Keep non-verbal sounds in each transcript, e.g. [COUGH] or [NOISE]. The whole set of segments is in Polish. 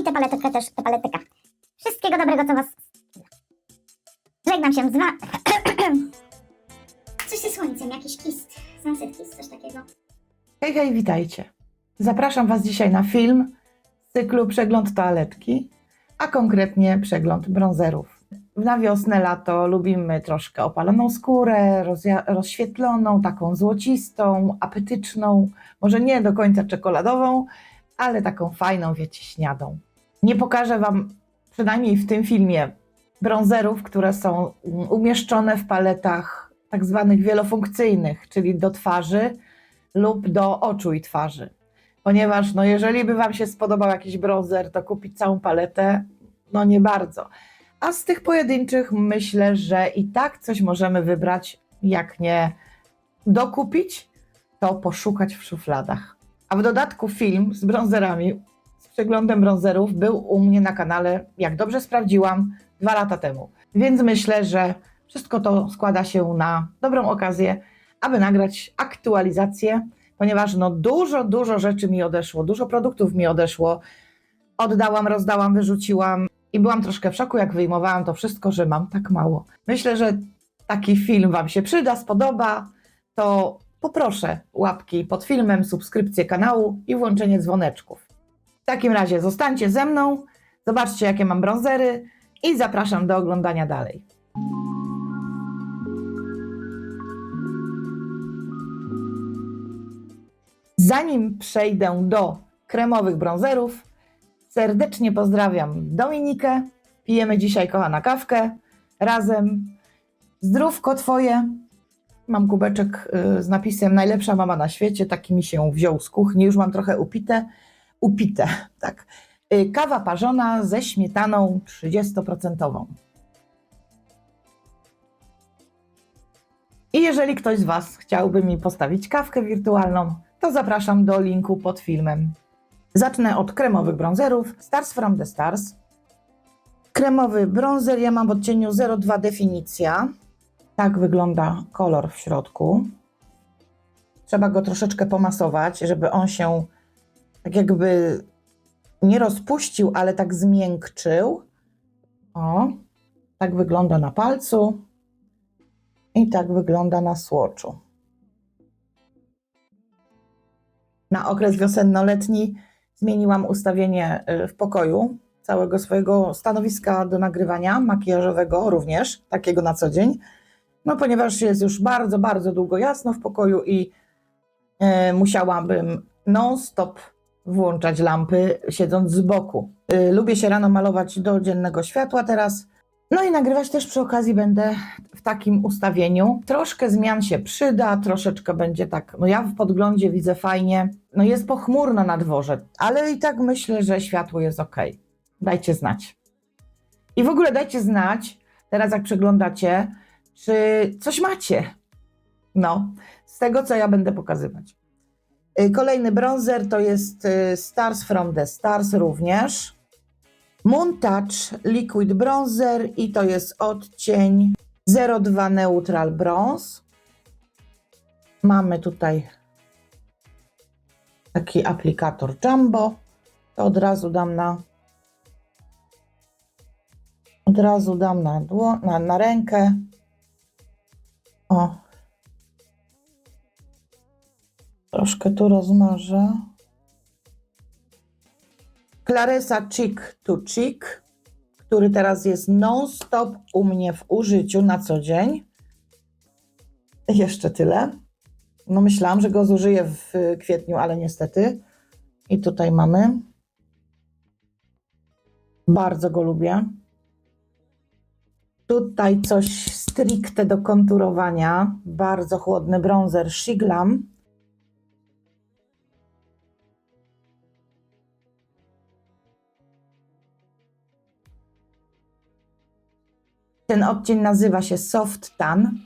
I tę paletykę też, tę paletykę. Wszystkiego dobrego, co was... Żegnam się z wa... [CLEARS THROAT] Coś ze słońcem, jakiś kist, sunset kist, coś takiego. Hej, hej, witajcie. Zapraszam Was dzisiaj na film z cyklu Przegląd toaletki, a konkretnie przegląd bronzerów. Na wiosnę, lato lubimy troszkę opaloną skórę, rozświetloną, taką złocistą, apetyczną, może nie do końca czekoladową, ale taką fajną, wiecie, śniadą. Nie pokażę Wam, przynajmniej w tym filmie, bronzerów, które są um, umieszczone w paletach tak zwanych wielofunkcyjnych, czyli do twarzy, lub do oczu i twarzy. Ponieważ no, jeżeli by Wam się spodobał jakiś bronzer, to kupić całą paletę, no nie bardzo. A z tych pojedynczych myślę, że i tak coś możemy wybrać, jak nie dokupić, to poszukać w szufladach. A w dodatku film z bronzerami, przeglądem bronzerów był u mnie na kanale, jak dobrze sprawdziłam, dwa lata temu. Więc myślę, że wszystko to składa się na dobrą okazję, aby nagrać aktualizację, ponieważ no dużo, dużo rzeczy mi odeszło, dużo produktów mi odeszło. Oddałam, rozdałam, wyrzuciłam i byłam troszkę w szoku, jak wyjmowałam to wszystko, że mam tak mało. Myślę, że taki film Wam się przyda, spodoba, to poproszę łapki pod filmem, subskrypcję kanału i włączenie dzwoneczków. W takim razie zostańcie ze mną, zobaczcie jakie mam bronzery i zapraszam do oglądania dalej. Zanim przejdę do kremowych bronzerów, serdecznie pozdrawiam Dominikę. Pijemy dzisiaj, kochana, kawkę razem. Zdrówko Twoje. Mam kubeczek y, z napisem Najlepsza mama na świecie. Taki mi się wziął z kuchni. Już mam trochę upite. Upite, [LAUGHS] tak. Y, Kawa parzona ze śmietaną 30%. I jeżeli ktoś z Was chciałby mi postawić kawkę wirtualną, to zapraszam do linku pod filmem. Zacznę od kremowych bronzerów Stars from the Stars. Kremowy bronzer ja mam w odcieniu 02 definicja. Tak wygląda kolor w środku. Trzeba go troszeczkę pomasować, żeby on się tak jakby nie rozpuścił, ale tak zmiękczył. O, tak wygląda na palcu i tak wygląda na słoczu. na okres wiosenno-letni zmieniłam ustawienie y, w pokoju całego swojego stanowiska do nagrywania makijażowego również, takiego na co dzień. No ponieważ jest już bardzo, bardzo długo jasno w pokoju i e, musiałabym non-stop włączać lampy siedząc z boku. Y, lubię się rano malować do dziennego światła teraz. No i nagrywać też przy okazji będę w takim ustawieniu. Troszkę zmian się przyda, troszeczkę będzie tak. No ja w podglądzie widzę fajnie. No jest pochmurno na dworze, ale i tak myślę, że światło jest ok. Dajcie znać. I w ogóle dajcie znać, teraz jak przeglądacie, czy coś macie. No, z tego co ja będę pokazywać. Y, Kolejny bronzer to jest y, Stars from the Stars również. Moon Touch Liquid Bronzer i to jest odcień 02 Neutral Bronze. Mamy tutaj taki aplikator Jumbo. To od razu dam na od razu dam na, dło, na, na rękę. O. Troszkę tu rozmarzę. Claresa Chick to Chick, który teraz jest non-stop u mnie w użyciu na co dzień. Jeszcze tyle. No myślałam, że go zużyję w kwietniu, ale niestety. I tutaj mamy. Bardzo go lubię. Tutaj coś stricte do konturowania. Bardzo chłodny bronzer Shiglam. Ten odcień nazywa się Soft Tan.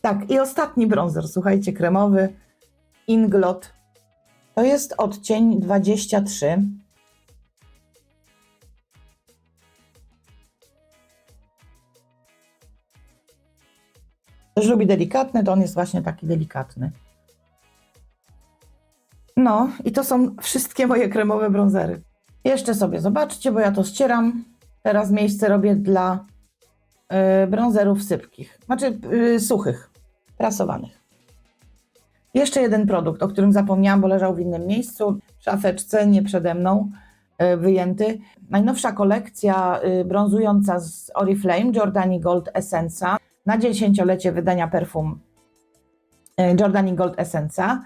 Tak, i ostatni bronzer, słuchajcie, kremowy Inglot. To jest odcień 23. Też lubi delikatny, to on jest właśnie taki delikatny. No, i to są wszystkie moje kremowe bronzery. Jeszcze sobie zobaczcie, bo ja to ścieram. Teraz miejsce robię dla y, brązerów sypkich, znaczy y, suchych, prasowanych. Jeszcze jeden produkt, o którym zapomniałam, bo leżał w innym miejscu, w szafeczce, nie przede mną, y, wyjęty. Najnowsza kolekcja brązująca z Oriflame, Jordani Gold Essenza, na dziesięciolecie wydania perfum Jordani Gold Essenza.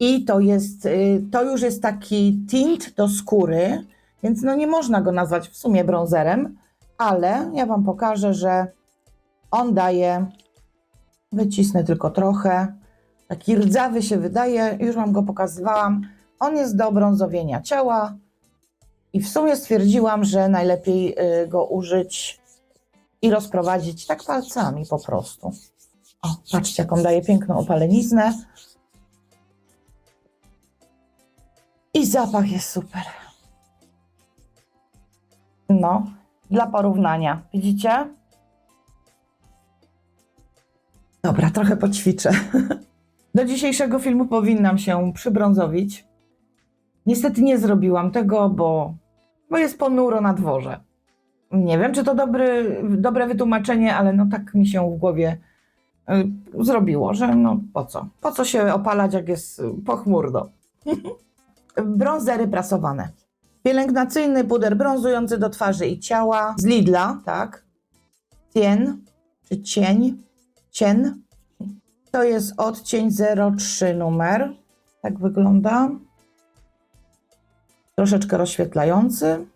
I to jest, to już jest taki tint do skóry, więc no nie można go nazwać w sumie brązerem, ale ja Wam pokażę, że on daje, wycisnę tylko trochę, taki rdzawy się wydaje, już Wam go pokazywałam. On jest do brązowienia ciała i w sumie stwierdziłam, że najlepiej y, go użyć i rozprowadzić tak palcami po prostu. O, patrzcie, jaką daje piękną opaleniznę. I zapach jest super. No, dla porównania. Widzicie? Dobra, trochę poćwiczę. Do dzisiejszego filmu powinnam się przybrązowić. Niestety nie zrobiłam tego, bo, bo jest ponuro na dworze. Nie wiem, czy to dobry, dobre wytłumaczenie, ale no tak mi się w głowie y, zrobiło, że no po co? Po co się opalać, jak jest pochmurno? [LAUGHS] brązery prasowane. Pielęgnacyjny puder brązujący do twarzy i ciała z Lidla, tak? Tien, czy cień, cien. To jest odcień 03 numer. Tak wygląda. Troszeczkę rozświetlający.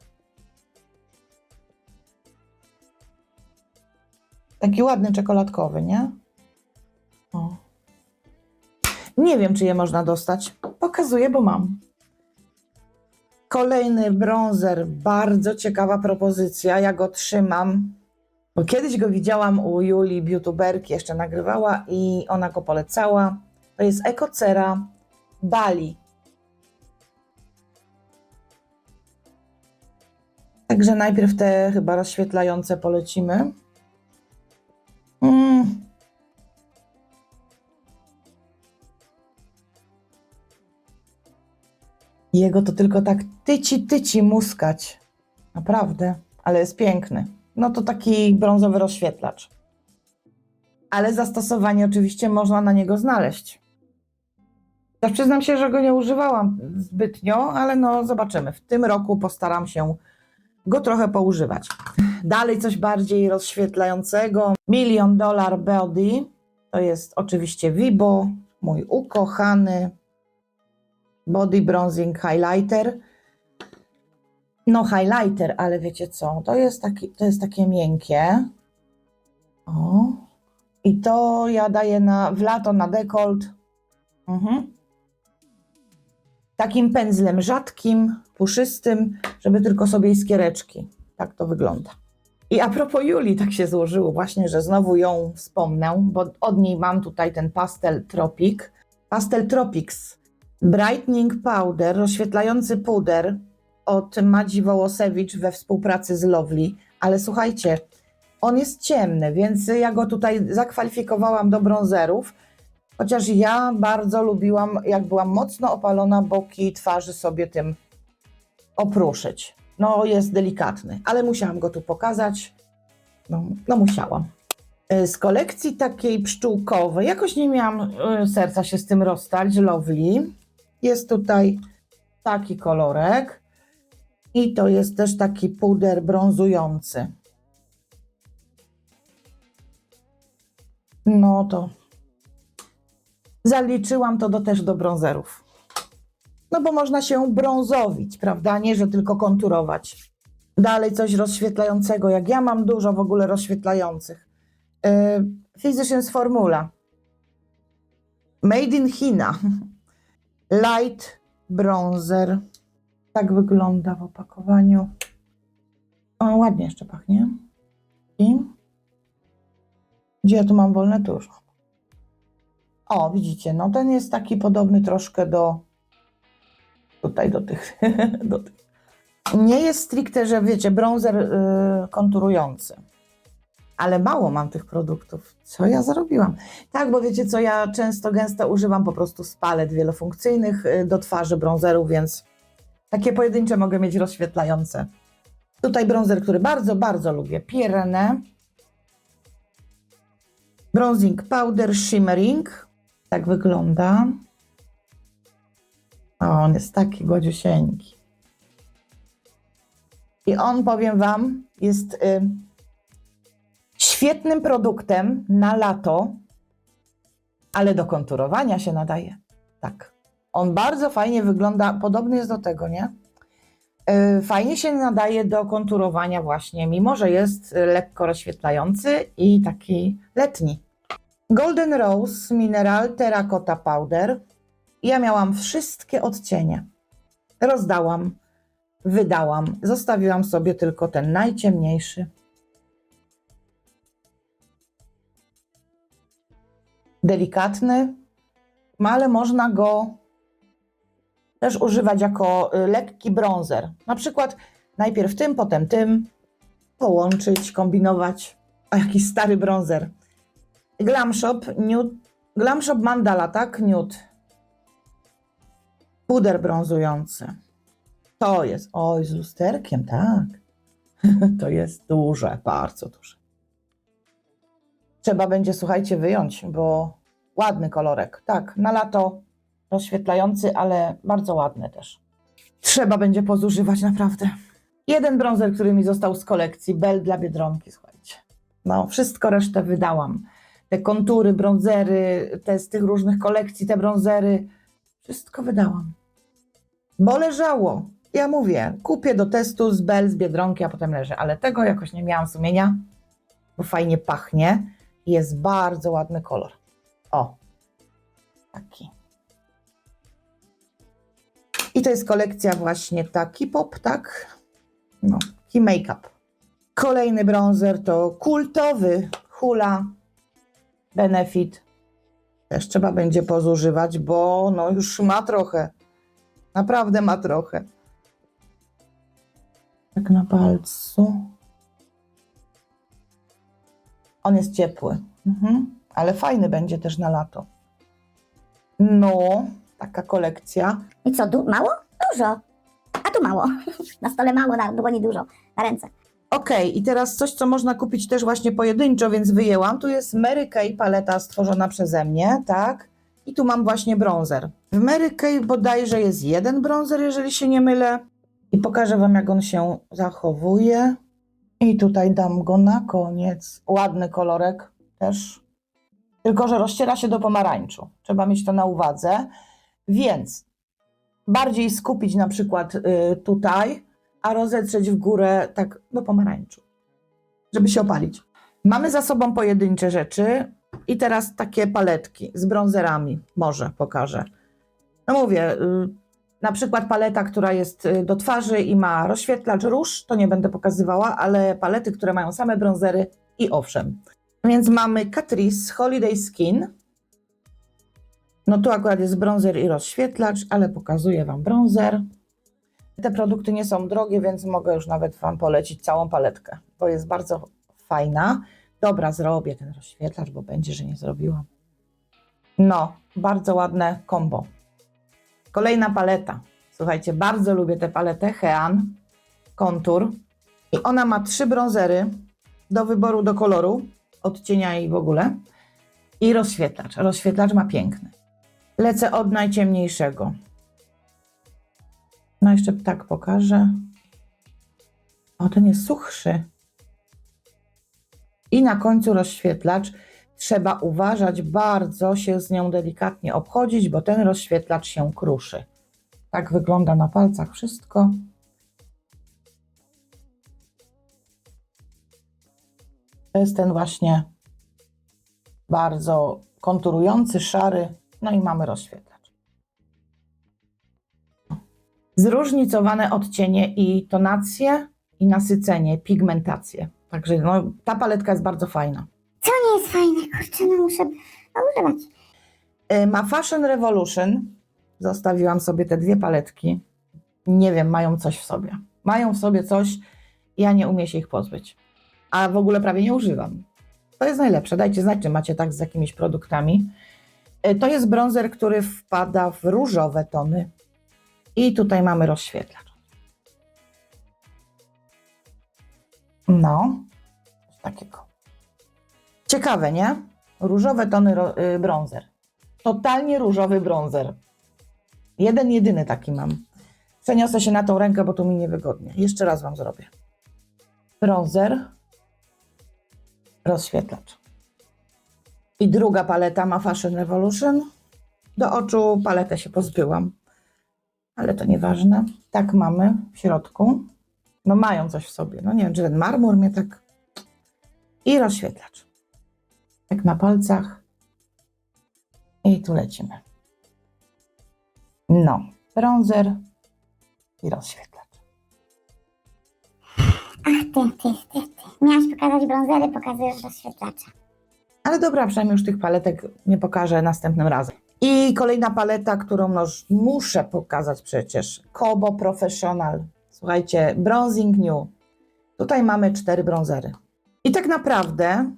Taki ładny czekoladkowy, nie? O. Nie wiem, czy je można dostać. Pokazuję, bo mam. Kolejny brązer, bardzo ciekawa propozycja. Ja go trzymam, bo kiedyś go widziałam u Julii, youtuberki, jeszcze nagrywała i ona go polecała. To jest Ecocera Bali. Także najpierw te chyba rozświetlające polecimy. Mm. Jego to tylko tak tyci, tyci muskać. Naprawdę, ale jest piękny. No to taki brązowy rozświetlacz. Ale zastosowanie oczywiście można na niego znaleźć. Ja przyznam się, że go nie używałam zbytnio, ale no zobaczymy. W tym roku postaram się go trochę poużywać. Dalej coś bardziej rozświetlającego. Million Dollar Body. To jest oczywiście Vibo, mój ukochany Body Bronzing Highlighter. No highlighter, ale wiecie co? To jest, taki, to jest takie miękkie. O. I to ja daję na, w lato na dekolt. Mhm. Takim pędzlem rzadkim, puszystym, żeby tylko sobie iskiereczki. Tak to wygląda. I a propos Julii, tak się złożyło właśnie, że znowu ją wspomnę, bo od niej mam tutaj ten pastel Tropic. Pastel Tropics Brightening Powder, rozświetlający puder od Madzi Wołosewicz we współpracy z Lovely, ale słuchajcie, on jest ciemny, więc ja go tutaj zakwalifikowałam do brązerów, chociaż ja bardzo lubiłam, jak byłam mocno opalona, boki twarzy sobie tym opruszyć. No, jest delikatny, ale musiałam go tu pokazać. No, no musiałam. Y, Z kolekcji takiej pszczółkowej, jakoś nie miałam y, serca się z tym rozstać, Lovely. Jest tutaj taki kolorek i to jest też taki puder brązujący. No to zaliczyłam to do, też do brązerów. No bo można się brązowić, prawda? Nie, że tylko konturować. Dalej coś rozświetlającego, jak ja mam dużo w ogóle rozświetlających. Yy, Physicians Formula. Made in China. [LAUGHS] Light bronzer. Tak wygląda w opakowaniu. O, ładnie jeszcze pachnie. I gdzie ja tu mam wolne tuż? O, widzicie, no ten jest taki podobny troszkę do tutaj do tych, [LAUGHS] do tych. Nie jest stricte, że wiecie, bronzer yy, konturujący. Ale mało mam tych produktów. Co ja zrobiłam? Tak, bo wiecie co, ja często gęsto używam po prostu z palet wielofunkcyjnych y, do twarzy bronzerów, więc Takie pojedyncze mogę mieć rozświetlające. Tutaj bronzer, który bardzo, bardzo lubię. Pirene. Bronzing Powder Shimmering. Tak wygląda. O, on jest taki gładziusieńki. I on, powiem Wam, jest y, świetnym produktem na lato, ale do konturowania się nadaje. Tak. On bardzo fajnie wygląda, podobny jest do tego, nie? Y, Fajnie się nadaje do konturowania właśnie, mimo że jest y, lekko rozświetlający i taki letni. Golden Rose Mineral Terracotta Powder. Ja miałam wszystkie odcienie. Rozdałam, wydałam. Zostawiłam sobie tylko ten najciemniejszy. Delikatny, no ale można go też używać jako y, lekki bronzer. Na przykład najpierw tym, potem tym, połączyć, kombinować. A jakiś stary bronzer. Glam Shop, Nude, Glam Shop Mandala, tak? Nude. Puder brązujący. To jest, oj, z lusterkiem, tak. [LAUGHS] to jest duże, bardzo duże. Trzeba będzie, słuchajcie, wyjąć, bo ładny kolorek. Tak, na lato rozświetlający, ale bardzo ładny też. Trzeba będzie pozużywać naprawdę. Jeden bronzer, który mi został z kolekcji, Bell dla Biedronki, słuchajcie. No, wszystko resztę wydałam. Te kontury, bronzery, te z tych różnych kolekcji, te bronzery, wszystko wydałam. Bo leżało. Ja mówię, kupię do testu z Bell, z Biedronki, a potem leży. Ale tego jakoś nie miałam sumienia, bo fajnie pachnie. I Jest bardzo ładny kolor. O, taki. I to jest kolekcja właśnie taki pop, tak? No, Key Makeup. Kolejny bronzer to kultowy Hula Benefit. Też trzeba będzie pozużywać, bo no już ma trochę. Naprawdę ma trochę. Tak na palcu. On jest ciepły, mhm. ale fajny będzie też na lato. No, taka kolekcja. I co, du- mało? Dużo. A tu mało. [LAUGHS] Na stole mało, na dłoni dużo. Na ręce. Okej, i teraz coś, co można kupić też właśnie pojedynczo, więc wyjęłam. Tu jest Mary Kay paleta stworzona przeze mnie, tak? I tu mam właśnie bronzer. W Mary Kay bodajże jest jeden bronzer, jeżeli się nie mylę. I pokażę Wam, jak on się zachowuje. I tutaj dam go na koniec. Ładny kolorek też. Tylko, że rozciera się do pomarańczu. Trzeba mieć to na uwadze. Więc bardziej skupić na przykład y, tutaj, a rozetrzeć w górę tak do pomarańczu, żeby się opalić. Mamy za sobą pojedyncze rzeczy i teraz takie paletki z bronzerami. Może pokażę. No mówię, y, na przykład paleta, która jest y, do twarzy i ma rozświetlacz róż, to nie będę pokazywała, ale palety, które mają same bronzery i owszem. Więc mamy Catrice Holiday Skin. No tu akurat jest bronzer i rozświetlacz, ale pokazuję Wam bronzer. Te produkty nie są drogie, więc mogę już nawet Wam polecić całą paletkę, bo jest bardzo fajna. Dobra, zrobię ten rozświetlacz, bo będzie, że nie zrobiłam. No, bardzo ładne kombo. Kolejna paleta. Słuchajcie, bardzo lubię tę paletę Hean Kontur. I ona ma trzy bronzery do wyboru do koloru, odcienia i w ogóle. I rozświetlacz. Rozświetlacz ma piękny. Lecę od najciemniejszego. No jeszcze tak pokażę. O, ten jest suchszy. I na końcu rozświetlacz. Trzeba uważać, bardzo się z nią delikatnie obchodzić, bo ten rozświetlacz się kruszy. Tak wygląda na palcach wszystko. To jest ten właśnie bardzo konturujący, szary. No i mamy rozświetlacz. Zróżnicowane odcienie i tonacje, i nasycenie, pigmentację. Także no, ta paletka jest bardzo fajna. Co nie jest fajne? Kurczę, no muszę używać. Y, Ma Fashion Revolution. Zostawiłam sobie te dwie paletki. Nie wiem, mają coś w sobie. Mają w sobie coś, ja nie umiem się ich pozbyć. A w ogóle prawie nie używam. To jest najlepsze. Dajcie znać, czy macie tak z jakimiś produktami. Y, To jest bronzer, który wpada w różowe tony. I tutaj mamy rozświetlacz. No, coś takiego. Ciekawe, nie? Różowe tony y, bronzer. Totalnie różowy bronzer. Jeden, jedyny taki mam. Przeniosę się na tą rękę, bo tu mi niewygodnie. Jeszcze raz Wam zrobię. Bronzer, rozświetlacz. I druga paleta ma Fashion Revolution. Do oczu paletę się pozbyłam, ale to nieważne. Tak mamy w środku. No mają coś w sobie. No nie wiem, czy ten marmur mnie tak... I rozświetlacz. Tak na palcach. I tu lecimy. No, bronzer i rozświetlacz. Ach ty, ty, ty, ty. Miałaś pokazać brązery, pokazujesz rozświetlacza. Ale dobra, przynajmniej już tych paletek nie pokażę następnym razem. I kolejna paleta, którą no, już muszę pokazać przecież. Kobo Professional. Słuchajcie, Bronzing New. Tutaj mamy cztery bronzery. I tak naprawdę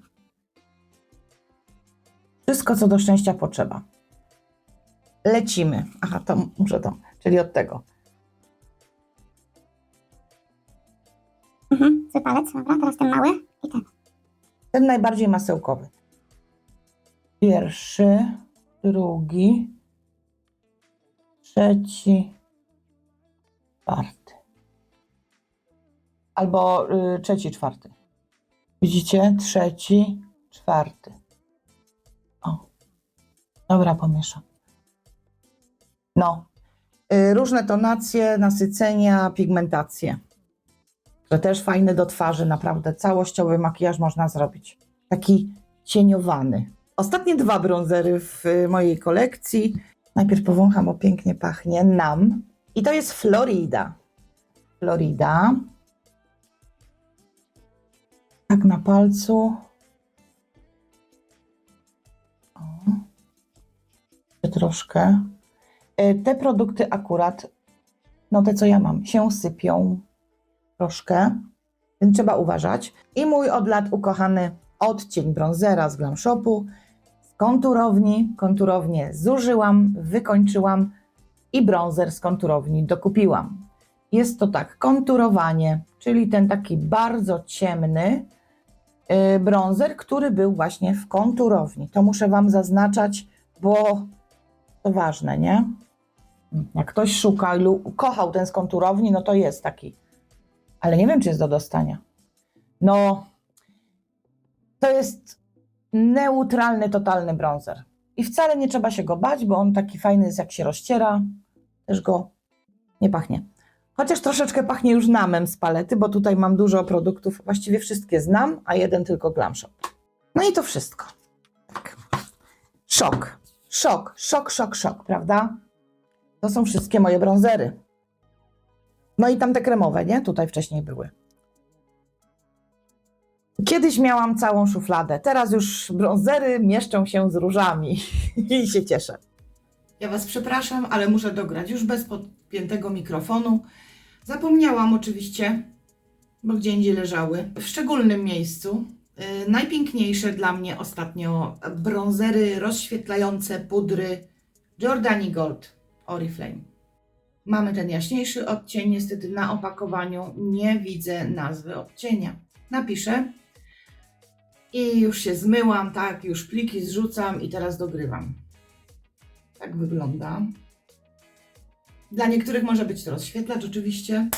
wszystko, co do szczęścia potrzeba. Lecimy. Aha, to muszę to, czyli od tego. Mhm. Zły palec, dobra, teraz ten mały i ten. Ten najbardziej masełkowy. Pierwszy, drugi, trzeci, czwarty. Albo y, trzeci, czwarty. Widzicie? Trzeci, czwarty. Dobra, pomieszam. No. Y, różne tonacje, nasycenia, pigmentacje. To też fajny do twarzy, naprawdę całościowy makijaż można zrobić. Taki cieniowany. Ostatnie dwa bronzery w y, mojej kolekcji. Najpierw powącham, bo pięknie pachnie. Nam. I to jest Florida. Florida. Tak na palcu. Troszkę. Y, Te produkty akurat, no te co ja mam, się sypią troszkę, więc trzeba uważać. I mój od lat ukochany odcień bronzera z Glam Shopu, z konturowni. Konturownię zużyłam, wykończyłam i bronzer z konturowni dokupiłam. Jest to tak, konturowanie, czyli ten taki bardzo ciemny yy, bronzer, który był właśnie w konturowni. To muszę Wam zaznaczać, bo to ważne, nie? Jak ktoś szuka lub kochał ten z konturowni, no to jest taki ale nie wiem, czy jest do dostania. No, to jest neutralny, totalny bronzer. I wcale nie trzeba się go bać, bo on taki fajny jest, jak się rozciera. Też go nie pachnie. Chociaż troszeczkę pachnie już namem z palety, bo tutaj mam dużo produktów. Właściwie wszystkie znam, a jeden tylko Glam Shop. No i to wszystko. Tak. Szok. Szok, szok, szok, szok, prawda? To są wszystkie moje bronzery. No i tam te kremowe, nie? Tutaj wcześniej były. Kiedyś miałam całą szufladę, teraz już brązery mieszczą się z różami [LAUGHS] i się cieszę. Ja Was przepraszam, ale muszę dograć już bez podpiętego mikrofonu. Zapomniałam oczywiście, bo gdzie indziej leżały. W szczególnym miejscu. Yy, najpiękniejsze dla mnie ostatnio brązery rozświetlające pudry Jordani Gold Oriflame. Mamy ten jaśniejszy odcień, niestety na opakowaniu nie widzę nazwy odcienia. Napiszę i już się zmyłam, tak, już pliki zrzucam i teraz dogrywam. Tak wygląda. Dla niektórych może być to rozświetlacz oczywiście.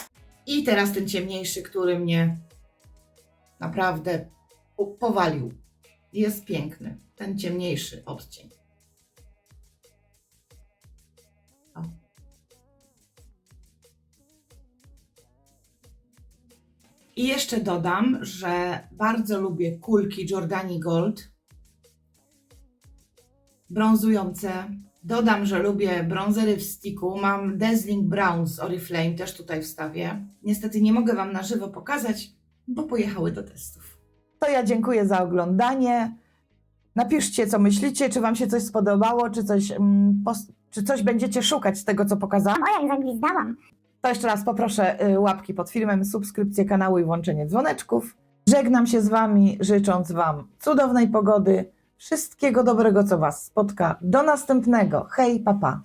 I teraz ten ciemniejszy, który mnie naprawdę powalił. Jest piękny, ten ciemniejszy odcień. O. I jeszcze dodam, że bardzo lubię kulki Jordani Gold. Brązujące. Dodam, że lubię brązery w sticku. Mam Dazzling Brown z Oriflame, też tutaj wstawię. Niestety nie mogę Wam na żywo pokazać, bo pojechały do testów. To ja dziękuję za oglądanie. Napiszcie, co myślicie, czy Wam się coś spodobało, czy coś, mm, pos- czy coś będziecie szukać z tego, co pokazałam. O, jak zagwizdałam. To jeszcze raz poproszę y, łapki pod filmem, subskrypcję kanału i włączenie dzwoneczków. Żegnam się z Wami, życząc Wam cudownej pogody, wszystkiego dobrego, co Was spotka. Do następnego. Hej, papa.